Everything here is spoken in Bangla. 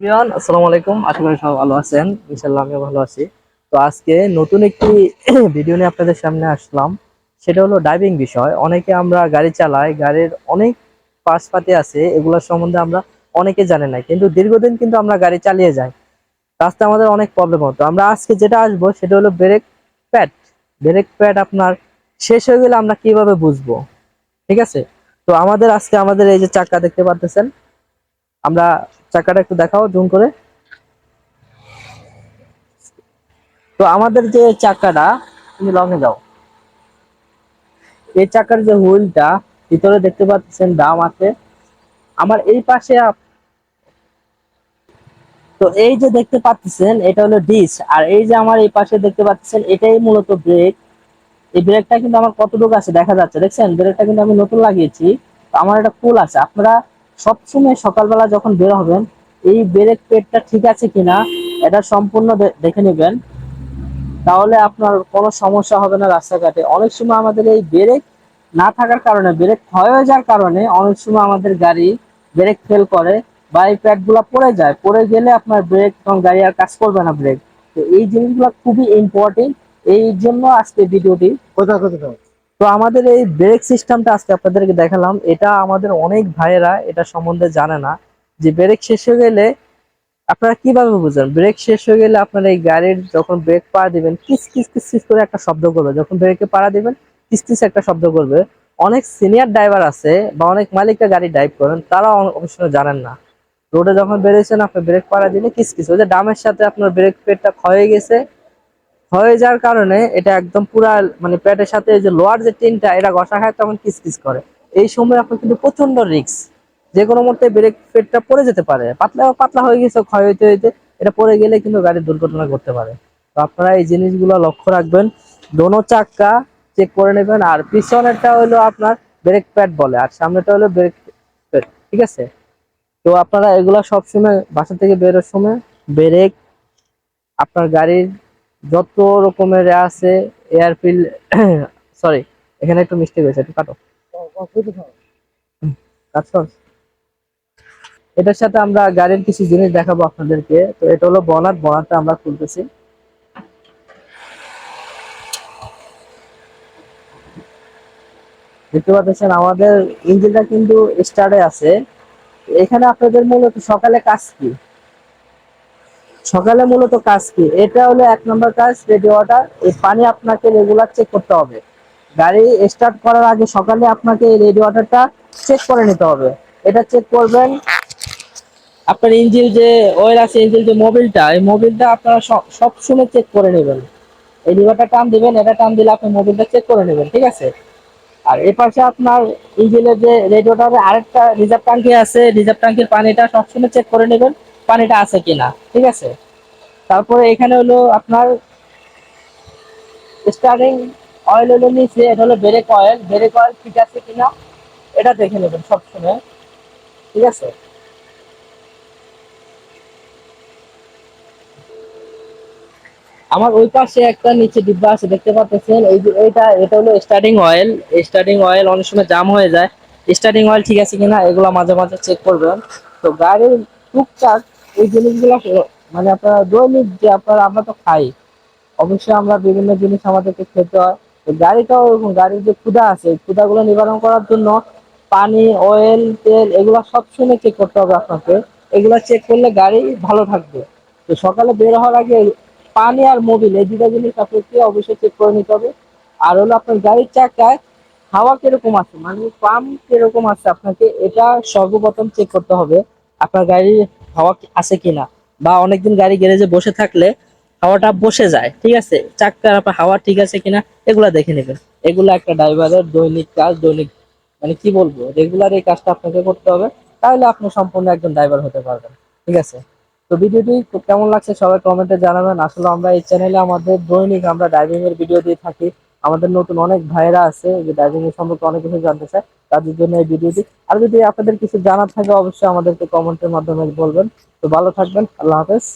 প্রিয়ান আসসালামু আলাইকুম। আশা করি সবাই ভালো আছেন। ইনশাল্লাহ আমিও ভালো আছি। তো আজকে নতুন একটি ভিডিও নিয়ে আপনাদের সামনে আসলাম। সেটা হলো ড্রাইভিং বিষয়। অনেকে আমরা গাড়ি চালাই, গাড়ির অনেক পার্টসপাতি আছে, এগুলোর সম্বন্ধে আমরা অনেকে জানে না, কিন্তু দীর্ঘদিন কিন্তু আমরা গাড়ি চালিয়ে যাই। রাস্তায় আমাদের অনেক প্রবলেম হতো। আমরা আজকে যেটা আসব, সেটা হলো ব্রেক প্যাড ব্রেক প্যাড আপনার শেষ হয়ে গেলে আমরা কীভাবে বুঝব? ঠিক আছে? তো আমাদের আজকে আমাদের এই যে চাকা দেখতে পাচ্ছেন আমরা চাকাটা একটু দেখাও, জুম করে। তো আমাদের যে চাকাটা, তুমি লঙে যাও। এই চাকার যে হুইলটা, ভিতরে দেখতে পাচ্ছেন দাম আছে। আমার এই পাশে তো এই যে দেখতে পাচ্ছেন, এটা হলো ডিস আর এই যে আমার এই পাশে দেখতে পাচ্ছেন, এটাই মূলত ব্রেক এই ব্রেকটা কিন্তু আমার কতটুকু আছে দেখা যাচ্ছে। দেখছেন? ব্রেকটা কিন্তু আমি নতুন লাগিয়েছি। আমার একটা কুল আছে। আপনারা সবসময় সকালবেলা যখন বের হবেন, এই ব্রেক পেডটা ঠিক আছে কিনা এটা সম্পূর্ণ দেখে নেবেন। তাহলে আপনার কোনো সমস্যা হবে না রাস্তাঘাটে। অনেক সময় আমাদের এই ব্রেক না থাকার কারণে, ব্রেক ক্ষয় হয়ে যাওয়ার কারণে অনেক সময় আমাদের গাড়ি ব্রেক ফেল করে বা এই প্যাডগুলা পড়ে যায়। পড়ে গেলে আপনার ব্রেক তখন গাড়ি আর কাজ করবে না ব্রেক। তো এই জিনিসগুলো খুবই ইম্পর্টেন্ট এই জন্য আজকে ভিডিওটি কোথায় কোথায়? তো আমাদের এই ব্রেক সিস্টেমটা আজকে আপনাদেরকে দেখালাম। এটা আমাদের অনেক ভাইয়েরা এটা সম্বন্ধে জানে না যে ব্রেক শেষ হয়ে গেলে আপনারা কীভাবে বুঝবেন? ব্রেক শেষ হয়ে গেলে আপনার এই গাড়ির যখন ব্রেক পাড়া দিবেন, কিস কিস কিস কিস করে একটা শব্দ করবে। যখন ব্রেকে পাড়া দিবেন, কিস কিস একটা শব্দ করবে। অনেক সিনিয়র ড্রাইভার আছে বা অনেক মালিকরা গাড়ি ড্রাইভ করেন, তারা অবশ্য জানেন না। রোডে যখন বেরোয়েছেন আপনি ব্রেক পাড়া দিলে কিস কিস। ওই যে ডামের সাথে আপনার ব্রেক পেডটা ক্ষয়ে গেছে হয়ে যাওয়ার কারণে এটা একদম পুরা মানে প্যাটের সাথে যে লোয়ার যে টিনটা এটা ঘষা খায়, তখন কিসকিস করে। এই সময় আপনার কিন্তু প্রচণ্ড রিস্ক যে কোনো মুহূর্তে ব্রেক পেটটা পড়ে যেতে পারে। পাতলা পাতলা হয়ে গেছে, ক্ষয় হইতে হইতে এটা পড়ে গেলে কিন্তু গাড়ির দুর্ঘটনা করতে পারে। তো আপনারা এই জিনিসগুলো লক্ষ্য রাখবেন। দোনো চাক্কা চেক করে নেবেন। আর পিছনেরটা হলো আপনার ব্রেক প্যাড বলে, আর সামনেটা হলো ব্রেক প্যাড ঠিক আছে? তো আপনারা এগুলা সবসময় বাসা থেকে বেরোর সময় ব্রেক আপনার গাড়ির যত রকমের আছে এয়ার ফিল সরি এখানে একটু মিস্টেক হয়েছে, একটু কাটো। এটার সাথে আমরা গাড়ির কিছু জিনিস দেখাবো আপনাদেরকে। তো এটা হলো বনাট, বনাটটা আমরা খুলতেছি। দেখতে পাচ্ছেন, আমাদের ইঞ্জিনটা কিন্তু স্টার্টে আছে। এখানে আপনাদের মূলত সকালে কাজ কি? সকালে মূলত কাজ কি? এটা হলো এক নম্বর কাজ রেডিওটা এই পানি আপনাকে রেগুলার চেক করতে হবে। গাড়ি স্টার্ট করার আগে সকালে আপনাকে এই রেডিওটারটা চেক করে নিতে হবে। এটা চেক করবেন। আপনার ইঞ্জিন যে অয়েল আছে ইঞ্জিন যে মোবিলটা এই মোবিলটা আপনারা সব- সবসময় চেক করে নেবেন। এই লিভারটা টান দিবেন, এটা টান দিলে আপনি মোবিলটা চেক করে নেবেন, ঠিক আছে? আর এ পাশে আপনার ইঞ্জিনের যে রেডিওটারে আরেকটা রিজার্ভ ট্যাঙ্কি আছে রিজার্ভ ট্যাঙ্কির পানিটা সবসময় চেক করে নেবেন। পানিটা আছে কিনা, ঠিক আছে? তারপরে এখানে হলো আপনার স্টার্টিং অয়েল হলো নিচে, এটা হলো ব্রেক অয়েল ব্রেক অয়েল ঠিক আছে কিনা, এটা দেখে নেবেন সবসময়, ঠিক আছে? আমার ওই পাশে একটা নিচে ডিব্বা আছে, দেখতে পাচ্ছেন? এই যে এটা এটা হলো স্টার্টিং অয়েল স্টার্টিং অয়েল অনেক সময় জাম হয়ে যায়। স্টার্টিং অয়েল ঠিক আছে কিনা, এগুলো মাঝে মাঝে চেক করবেন। তো গাড়ির টুকটাক এই জিনিসগুলো মানে আপনারা দৈনিক যে আপনারা, আমরা তো খাই। অবশ্যই আমরা বিভিন্ন জিনিস আমাদেরকে খেতে হয়। গাড়িটাও এরকম, গাড়ির যে ক্ষুদা আছে, এই ক্ষুধাগুলো নিবারণ করার জন্য পানি অয়েল তেল, এগুলো সবসময় চেক করতে হবে আপনাকে। এগুলো চেক করলে গাড়ি ভালো থাকবে। তো সকালে বের হওয়ার আগে পানি আর মোবিল এই দুটা জিনিস আপনাকে অবশ্যই চেক করে নিতে হবে। আর হলো আপনার গাড়ির চাকায় হাওয়া কীরকম আছে মানে পাম্প কীরকম আছে আপনাকে, এটা সর্বপ্রথম চেক করতে হবে। আপনার গাড়ির হাওয়া আছে কিনা বা অনেকদিন গাড়ি গ্যারেজে বসে থাকলে হাওয়াটা বসে যায়, ঠিক আছে? চাক্কার আপনার হাওয়া ঠিক আছে কিনা এগুলা দেখে নেবেন। এগুলো একটা ড্রাইভারের দৈনিক কাজ, দৈনিক মানে কি বলব রেগুলার এই কাজটা আপনাকে করতে হবে, তাহলে আপনি সম্পূর্ণ একজন ড্রাইভার হতে পারবেন, ঠিক আছে? তো ভিডিওটি কেমন লাগছে সবাই কমেন্টে জানাবেন। আসলে আমরা এই চ্যানেলে আমাদের দৈনিক আমরা ড্রাইভিং এর ভিডিও দিয়ে থাকি। আমাদের নতুন অনেক ভাইরা আছে যে ড্রাইভিং এর সম্পর্কে অনেক কিছু জানতে চায়, তাদের জন্য এই ভিডিওটি আর যদি আপনাদের কিছু জানার থাকে, অবশ্যই আমাদেরকে কমেন্টের মাধ্যমে বলবেন। তো ভালো থাকবেন, আল্লাহ হাফেজ।